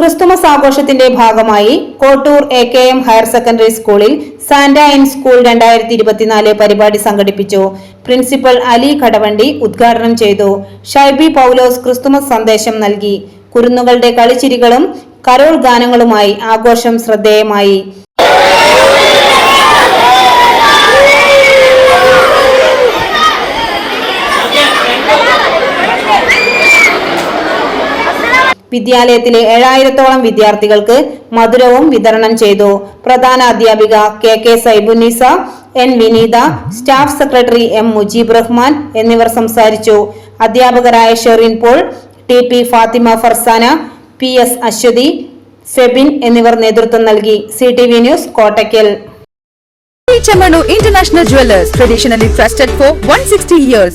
Christmas ആഘോഷത്തിന്റെ ഭാഗമായി Kottur A K M higher secondary സ്കൂളിൽ സാന്റ ഇൻ സ്കൂൾ രണ്ടായിരത്തി ഇരുപത്തിനാല് പരിപാടി സംഘടിപ്പിച്ചു. പ്രിൻസിപ്പൽ അലി കടവണ്ടി ഉദ്ഘാടനം ചെയ്തു. ഷൈബി പൗലോസ് ക്രിസ്തുമസ് സന്ദേശം നൽകി. കുരുന്നുകളുടെ കളിച്ചിരികളും കരോൾ ഗാനങ്ങളുമായി ആഘോഷം ശ്രദ്ധേയമായി. വിദ്യാലയത്തിലെ ഏഴായിരത്തോളം വിദ്യാർത്ഥികൾക്ക് മധുരവും വിതരണം ചെയ്തു. പ്രധാന അധ്യാപിക K K Saibunisa N Vineetha staff secretary M Mujeeb Rahman എന്നിവർ സംസാരിച്ചു. അധ്യാപകരായ Sherin Paul T P Fathima Farsana P S Aswathy Febin എന്നിവർ നേതൃത്വം നൽകി. C T V news Kottakkal. Chamanu International Jewelers, traditionally trusted for 160 years.